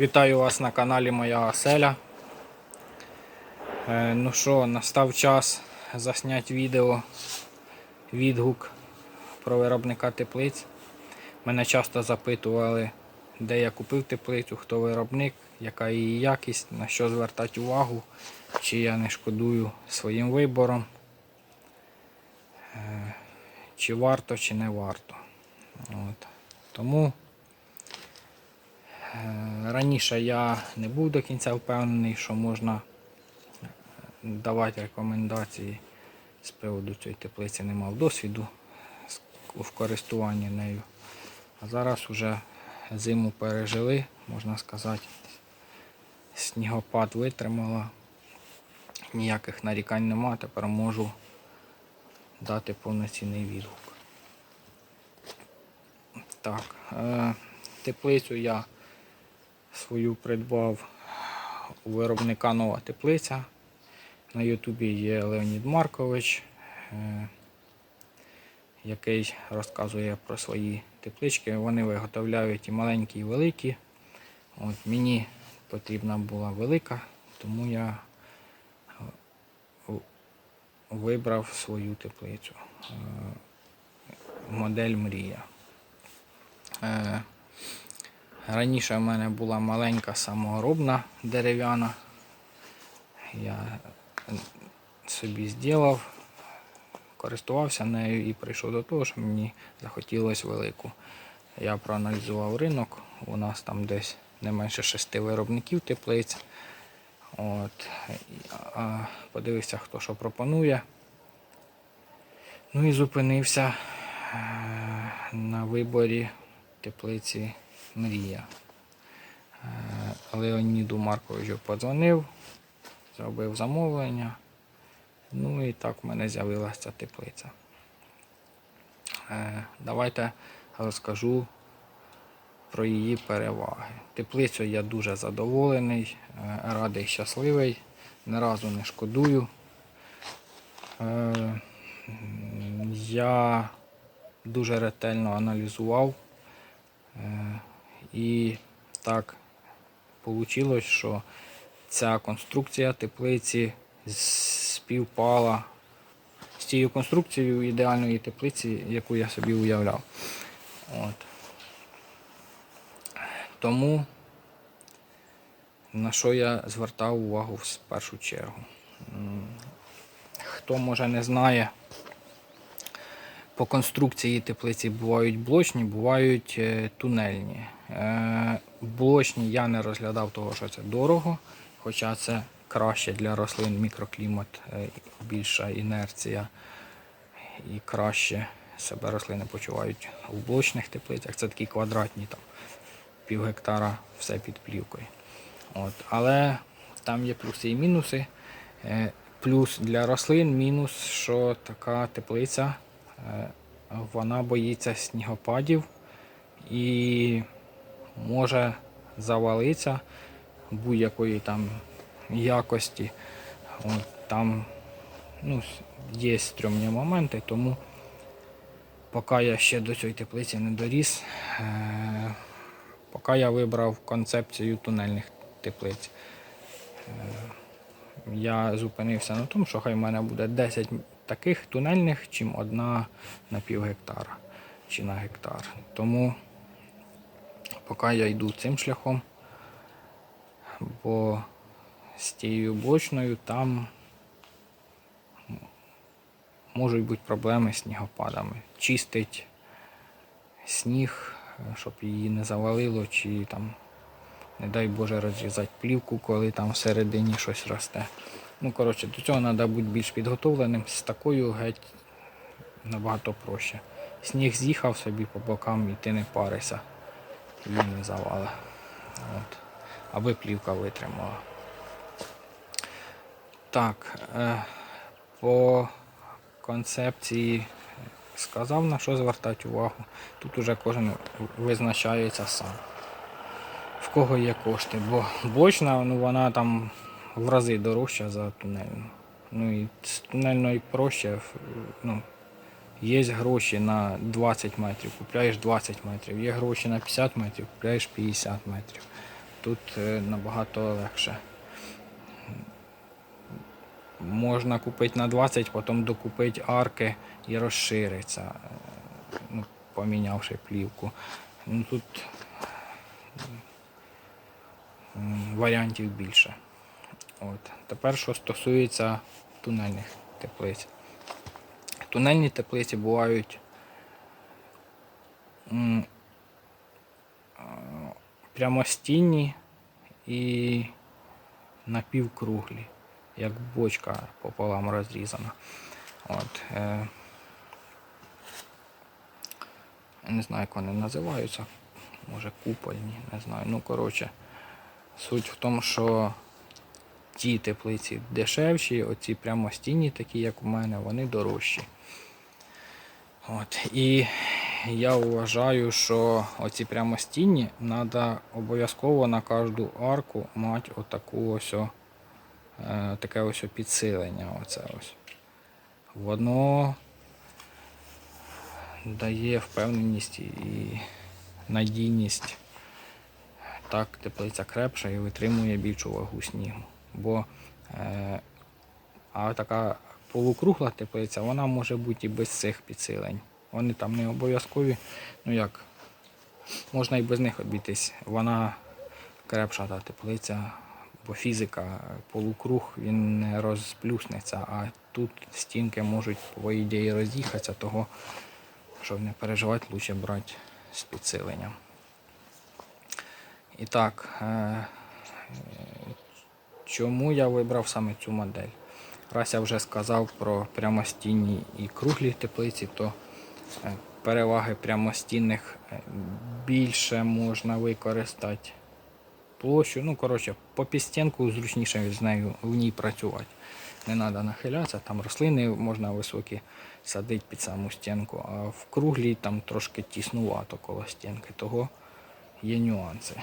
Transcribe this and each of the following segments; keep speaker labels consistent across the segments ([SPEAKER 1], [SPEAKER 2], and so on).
[SPEAKER 1] Вітаю вас на каналі Моя Оселя. Е, Ну що, настав час засняти відео, відгук про виробника теплиць. Мене часто запитували, де я купив теплицю, хто виробник, яка її якість, на що звертати увагу, чи я не шкодую своїм вибором, Е, чи варто, чи не варто. От. Тому Раніше я не був до кінця впевнений, що можна е, давати рекомендації з приводу цієї теплиці, не мав досвіду в користуванні нею. А зараз вже зиму пережили, можна сказати. Снігопад витримала, ніяких нарікань нема, тепер можу дати повноцінний відгук. Так, е, теплицю я свою придбав у виробника нова теплиця. На Ютубі є Леонід Маркович, е, який розказує про свої теплички. Вони виготовляють і маленькі, і великі. От мені потрібна була велика, тому я е, вибрав свою теплицю. Е, Модель Мрія. Раніше в мене була маленька саморобна дерев'яна. Я собі зробив, користувався нею і прийшов до того, що мені захотілося велику. Я проаналізував ринок, у нас там десь не менше шести виробників теплиць. От, подивився, хто що пропонує. Ну і зупинився е, на виборі теплиці Мрія. Е, Леоніду Марковичу подзвонив, зробив замовлення. Ну і так в мене з'явилася ця теплиця. Е, Давайте розкажу про її переваги. Теплицею я дуже задоволений, е, радий, щасливий, ні разу не шкодую. Я дуже ретельно аналізував. І так вийшло, що ця конструкція теплиці співпала з тією конструкцією ідеальної теплиці, яку я собі уявляв. От. Тому на що я звертав увагу в першу чергу. Хто може не знає, по конструкції теплиці бувають блочні, бувають е, тунельні. Е, Блочні я не розглядав того, що це дорого, хоча це краще для рослин мікроклімат, е, більша інерція і краще себе рослини почувають у блочних теплицях. Це такі квадратні там пів гектара все під плівкою. От. Але там є плюси і мінуси. Плюс для рослин, мінус, що така теплиця вона боїться снігопадів і може завалитися будь-якої там якості. От, там ну, є стрьомні моменти, тому поки я ще до цієї теплиці не доріс, е, поки я вибрав концепцію тунельних теплиць. Я зупинився на тому, що хай в мене буде 10 таких тунельних, чим одна на пів гектара чи на гектар. Тому поки я йду цим шляхом, бо з тією блочною там можуть бути проблеми з снігопадами. Чистить сніг, щоб її не завалило, чи там не дай Боже розрізати плівку, коли там всередині щось росте. Ну, коротше, до цього треба бути більш підготовленим. З такою геть набагато проще. Сніг з'їхав собі по бокам і ти не парися. Її не завали. От. Аби плівка витримала. Так, е, по концепції сказав на що звертати увагу. Тут уже кожен визначається сам в кого є кошти, бо бочна, ну вона там в рази дорожча за тунельну. Ну і з тунельної проще, ну, є гроші на 20 метрів, купляєш 20 метрів, є гроші на 50 метрів, купляєш 50 метрів. тут е, набагато легше. Можна купити на 20, потім докупити арки і розшириться, е, ну, помінявши плівку. Ну, тут варіантів більше. От. Тепер, що стосується тунельних теплиць. Тунельні теплиці бувають прямостінні і напівкруглі, як бочка пополам розрізана. От, е, не знаю, як вони називаються. Може купольні, не знаю. Ну, коротше, суть в тому, що ті теплиці дешевші, оці прямостінні, такі як у мене, вони дорожчі. От. І я вважаю, що оці прямостінні треба обов'язково на кожну арку мати отаку ось, е, таке ось підсилення. Оце ось. Воно дає впевненість і надійність. Так, теплиця крепша і витримує більшу вагу снігу. Бо е, а така полукругла теплиця, вона може бути і без цих підсилень. Вони там не обов'язкові. Ну як, можна і без них обійтись. Вона крепша та теплиця, бо фізика, полукруг він не розплюснеться, а тут стінки можуть, по ідеї, роз'їхатися, того, щоб не переживати, краще брати з підсиленням. І так, е, чому я вибрав саме цю модель? Раз я вже сказав про прямостінні і круглі теплиці, то е, переваги прямостінних е, більше можна використати площу. Ну, коротше, по підстінку зручніше з нею в ній працювати. Не треба нахилятися, там рослини можна високі садити під саму стінку, а в круглій там трошки тіснувато коло стінки, того є нюанси.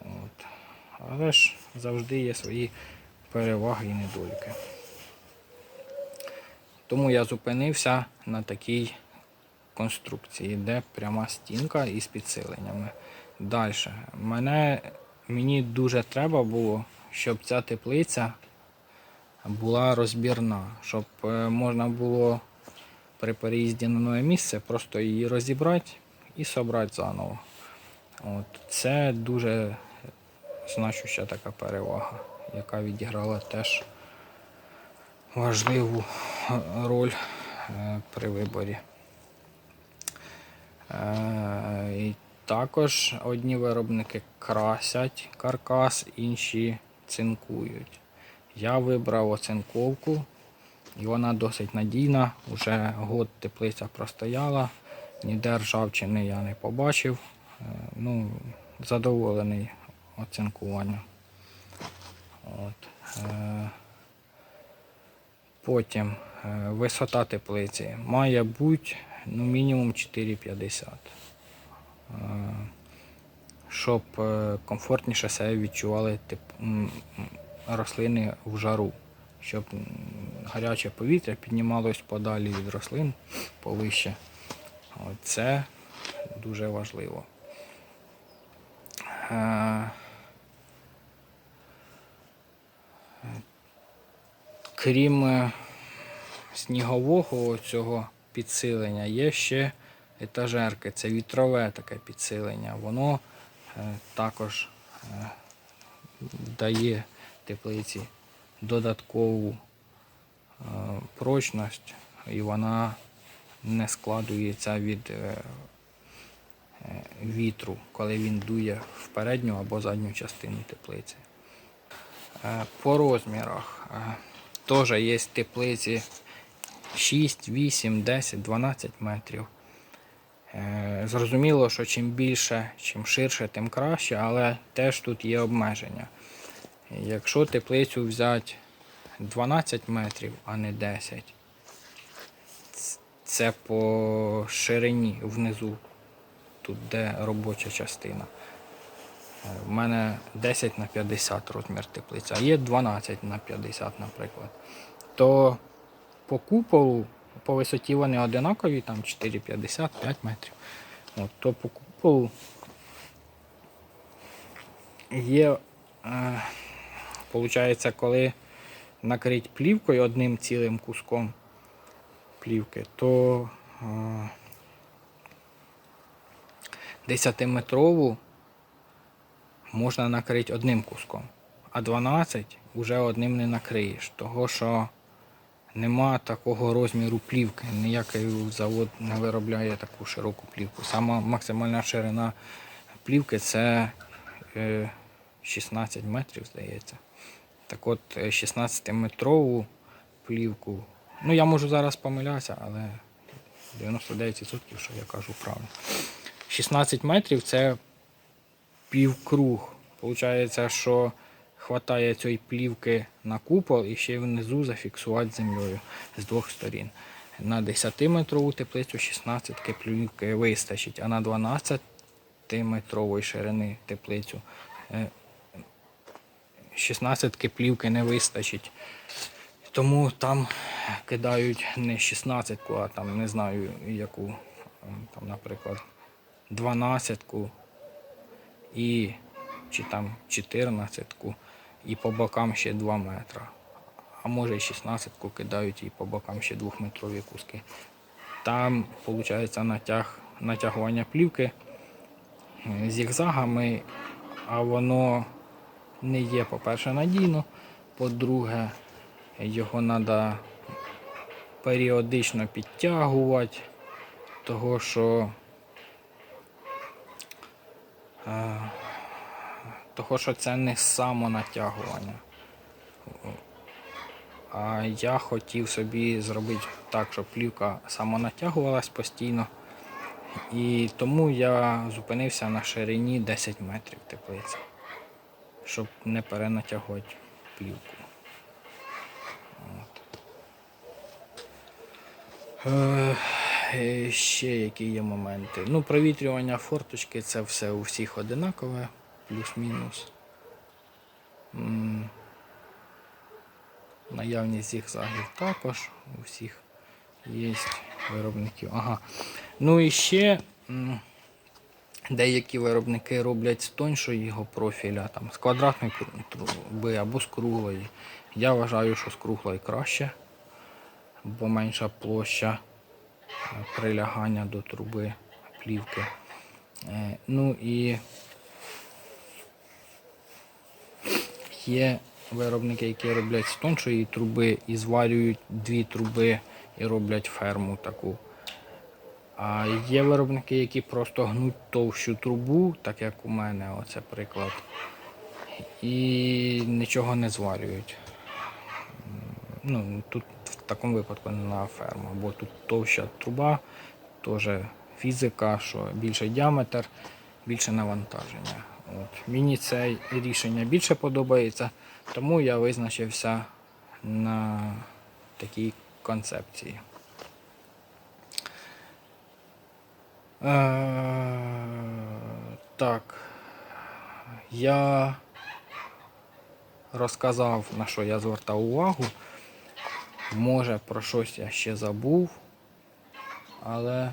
[SPEAKER 1] От. Але ж завжди є свої переваги і недоліки. Тому я зупинився на такій конструкції, де пряма стінка із підсиленнями. Далі. Мене, мені дуже треба було, щоб ця теплиця була розбірна, щоб е, можна було при переїзді на нове місце просто її розібрати і собрати заново. От. Це дуже значуща така перевага, яка відіграла теж важливу е, роль е, при виборі. Е, І також одні виробники красять каркас, інші цинкують. Я вибрав оцинковку, і вона досить надійна. Уже год теплиця простояла, ніде ржавчини я не побачив. Ну, задоволений оцинкуванням. От. Е, Потім е, висота теплиці має бути ну, мінімум 4,50. Е, Щоб комфортніше себе відчували рослини в жару, щоб гаряче повітря піднімалось подалі від рослин повище. Це дуже важливо. Е, Крім е, снігового цього підсилення, є ще етажерки. Це вітрове таке підсилення. Воно е, також е, дає теплиці додаткову прочність і вона не складується від вітру, коли він дує в передню або задню частину теплиці. Е, По розмірах е, теж є теплиці 6, 8, 10, 12 метрів. Е, Зрозуміло, що чим більше, чим ширше, тим краще, але теж тут є обмеження. Якщо теплицю взяти 12 метрів, а не 10, це по ширині внизу, тут де робоча частина. В мене 10 на 50 розмір теплиці, а є 12 на 50, наприклад. То по куполу, по висоті вони одинакові, там 4,50, 5 метрів. От, то по куполу є, е, получається, коли накрить плівкою одним цілим куском плівки, то е, 10-метрову можна накрити одним куском, а 12 вже одним не накриєш, того що нема такого розміру плівки. Ніякий завод не виробляє таку широку плівку. Сама максимальна ширина плівки це е, 16 метрів, здається. Так от, е, 16-метрову плівку. Ну, я можу зараз помилятися, але 99% що я кажу правильно. 16 метрів це півкруг. Получається, що хватає цієї плівки на купол і ще внизу зафіксувати землею з двох сторін. На 10-метрову теплицю 16 плівки вистачить, а на 12-метрової ширини теплицю е, 16 плівки не вистачить. Тому там кидають не 16, а там не знаю яку, там, наприклад, 12 і чи там 14 і по бокам ще 2 метра. А може і 16 кидають і по бокам ще 2-метрові куски. Там виходить натяг, натягування плівки е, зігзагами, а воно не є, по-перше, надійно. По-друге, його треба періодично підтягувати, того що того, що це не самонатягування. А я хотів собі зробити так, щоб плівка самонатягувалась постійно. І тому я зупинився на ширині 10 метрів теплиці, щоб не перенатягувати плівку. От. Е, е, ще які є моменти. Ну, провітрювання форточки це все у всіх одинакове, плюс-мінус. Наявність зігзагів також у всіх є виробників. Ага. Ну і ще деякі виробники роблять з тоншої його профіля, там, з квадратної труби або з круглої. Я вважаю, що з круглої краще, бо менша площа е, прилягання до труби плівки. Е, Ну і Є виробники, які роблять з тоншої труби і зварюють дві труби і роблять ферму таку. А є виробники, які просто гнуть товщу трубу, так як у мене, оце приклад, і нічого не зварюють. Ну, тут в такому випадку не на ферму, бо тут товща труба, теж фізика, що більший діаметр, більше навантаження. От. Мені це рішення більше подобається, тому я визначився на такій концепції. Е, так, я розказав, на що я звертав увагу. Може, про щось я ще забув, але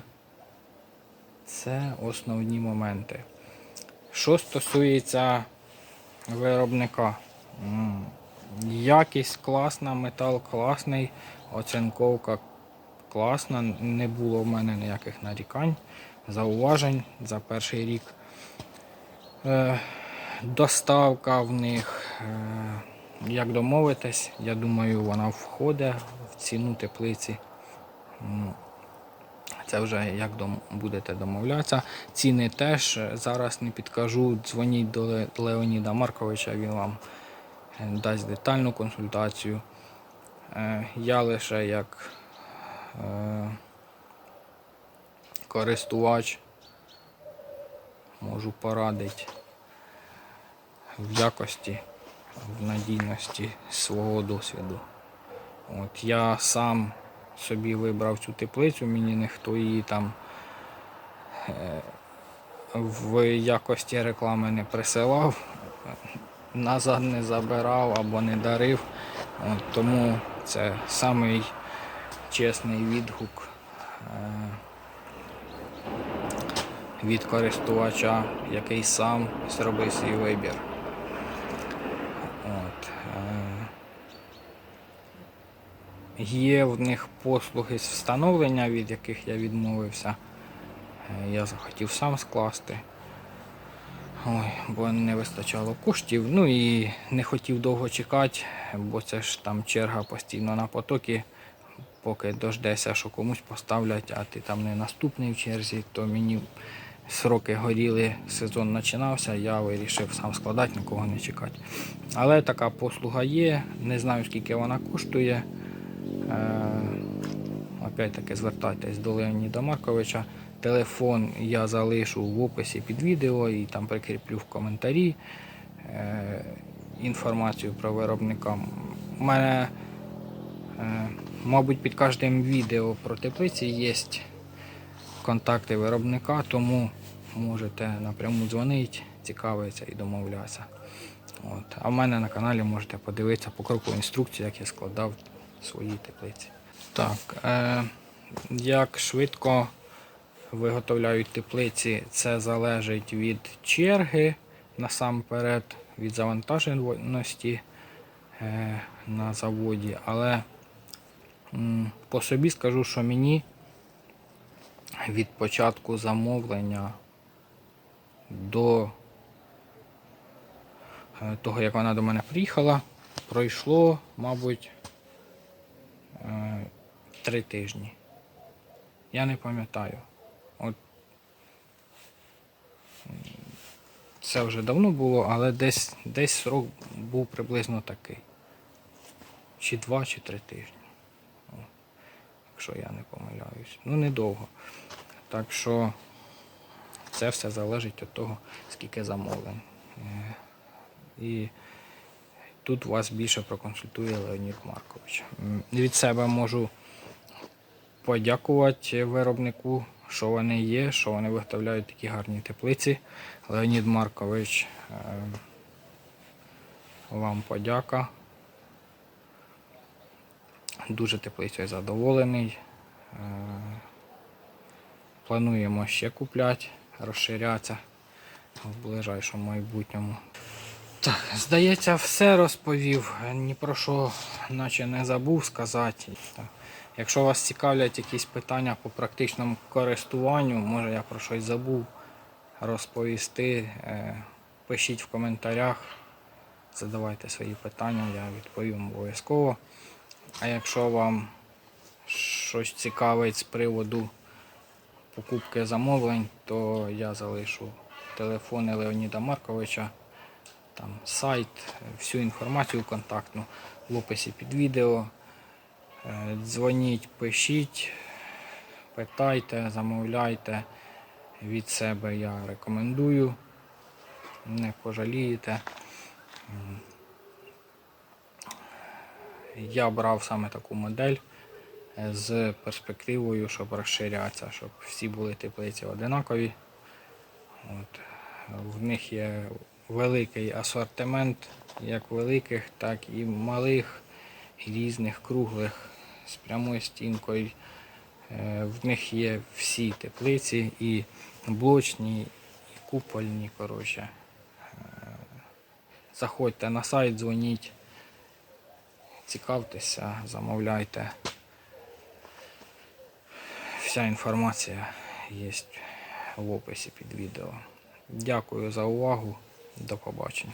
[SPEAKER 1] це основні моменти. Що стосується виробника, якість класна, метал класний, оцинковка класна, не було в мене ніяких нарікань, зауважень за перший рік. Е, Доставка в них, е, як домовитись, я думаю, вона входить в ціну теплиці. Це вже як будете домовлятися. Ціни теж е, зараз не підкажу. Дзвоніть до Леоніда Марковича, він вам е, дасть детальну консультацію. Е, Я лише як користувач можу порадити в якості, в надійності свого досвіду. От я сам собі вибрав цю теплицю, мені ніхто її там е, в якості реклами не присилав, назад не забирав або не дарив. От, тому це самий чесний відгук е, від користувача, який сам зробив свій вибір. Є в них послуги з встановлення, від яких я відмовився. Е, Я захотів сам скласти. Ой, бо не вистачало коштів. Ну і не хотів довго чекати, бо це ж там черга постійно на потоки. Поки дождешся, що комусь поставлять, а ти там не наступний в черзі, то мені сроки горіли, сезон починався, я вирішив сам складати, нікого не чекати. Але така послуга є, не знаю скільки вона коштує. Е, Опять таки звертайтесь до Леоніда Марковича. Телефон я залишу в описі під відео і там прикріплю в коментарі е, інформацію про виробника. У мене, е, мабуть, під кожним відео про теплиці є контакти виробника, тому можете напряму дзвонити, цікавитися і домовлятися. От. А в мене на каналі можете подивитися покрокову інструкцію, як я складав свої теплиці. Так, е, як швидко виготовляють теплиці, це залежить від черги насамперед, від завантаженості е, на заводі. Але м, по собі скажу, що мені від початку замовлення до е, того, як вона до мене приїхала, пройшло, мабуть, три тижні. Я не пам'ятаю. От це вже давно було, але десь, десь срок був приблизно такий. Чи два, чи три тижні. Якщо я не помиляюсь. Ну, недовго. Так що це все залежить від того, скільки замовлень. Е, І тут вас більше проконсультує Леонід Маркович. Від себе можу подякувати виробнику, що вони є, що вони виготовляють такі гарні теплиці. Леонід Маркович, е, вам подяка. Дуже теплицею задоволений. Е, Плануємо ще купляти, розширятися в ближайшому майбутньому. Так, здається, все розповів. Ні про що наче не забув сказати. Так. Якщо вас цікавлять якісь питання по практичному користуванню, може я про щось забув розповісти, е, пишіть в коментарях, задавайте свої питання, я відповім обов'язково. А якщо вам щось цікавить з приводу покупки замовлень, то я залишу телефони Леоніда Марковича, там сайт, всю інформацію контактну в описі під відео. Е, Дзвоніть, пишіть, питайте, замовляйте. Від себе я рекомендую. Не пожалієте. Я брав саме таку модель е, з перспективою, щоб розширятися, щоб всі були теплиці одинакові. От. В них є великий асортимент, як великих, так і малих, різних, круглих, з прямою стінкою. Е, В них є всі теплиці, і блочні, і купольні. Коротше. Е, Заходьте на сайт, дзвоніть, цікавтеся, замовляйте. Вся інформація є в описі під відео. Дякую за увагу. До побачення.